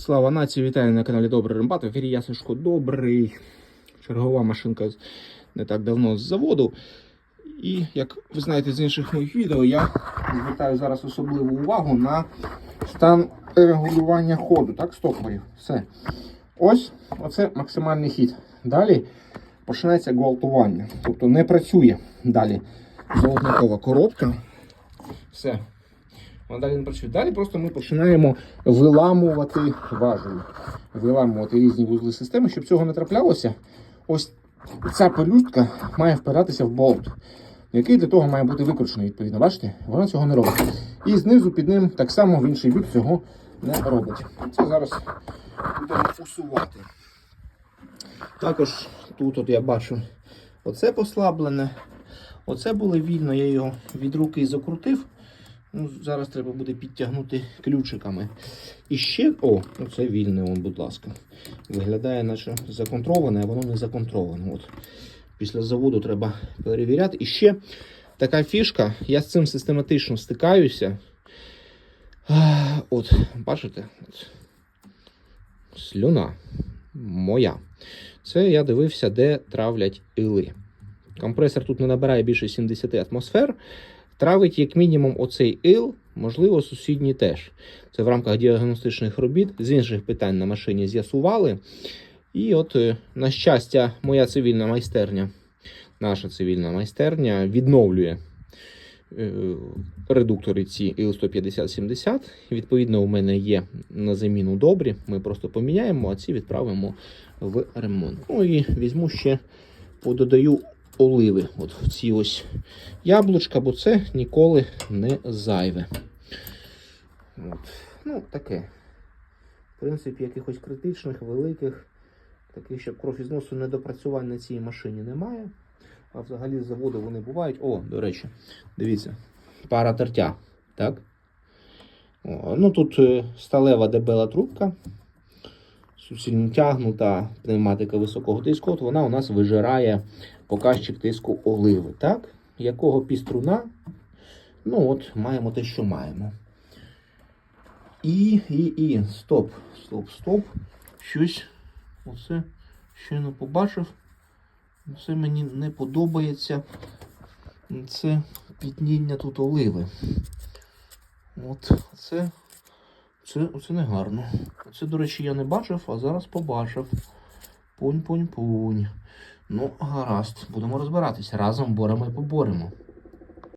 Слава нації, вітаю на каналі Добрий Рембат. В ефірі я Добрий. Чергова машинка не так давно з заводу. І як ви знаєте з інших моїх відео, я звертаю зараз особливу увагу на стан регулювання ходу, так, стопорів. Все. Ось оце максимальний хід. Далі починається гвалтування. Тобто не працює далі золотникова коробка. Все. Вона далі не працює. Далі просто ми починаємо виламувати важелі, виламувати різні вузли системи. Щоб цього не траплялося, ось ця пелюстка має впиратися в болт, який для того має бути викручений, відповідно. Бачите? Вона цього не робить. І знизу під ним так само в інший бік цього не робить. Це зараз будемо усувати. Також тут от я бачу оце послаблене. Оце було вільно, я його від руки закрутив. Ну, зараз треба буде підтягнути ключиками. І ще, о, це вільне, он, будь ласка. Виглядає, наче законтроване, а воно не законтроване. От. Після заводу треба перевіряти. І ще така фішка, я з цим систематично стикаюся. От, бачите? От. Слюна моя. Це я дивився, де травлять іли. Компресор тут не набирає більше 70 атмосфер. Травить як мінімум оцей іл, можливо, сусідній теж. Це в рамках діагностичних робіт. З інших питань на машині з'ясували. І от, е, на щастя, моя цивільна майстерня, наша цивільна майстерня відновлює е, редуктори ці ІЛ-150-70. Відповідно, у мене є на заміну добрі. Ми просто поміняємо, а ці відправимо в ремонт. Ну і візьму ще пододаю оливи. От в ці ось яблучка, бо це ніколи не зайве. От. Ну, таке. В принципі, якихось критичних, великих, таких, щоб кров із носу недопрацювань на цій машині немає. А взагалі з заводу вони бувають. О, до речі, дивіться, пара тертя. Так? О, ну тут е, сталева дебела трубка. Суцільно тягнута пневматика високого тиску. От вона у нас вижирає показчик тиску оливи. Так? Якого піструна? Ну от, маємо те, що маємо. І, і, і, стоп, стоп, стоп. Щось оце не побачив. Це мені не подобається. Це пітніння тут оливи. От, це, це, це не гарно. Це, до речі, я не бачив, а зараз побачив. Пунь-пунь-пунь. Ну, гаразд, будемо розбиратися. Разом боремо і поборемо.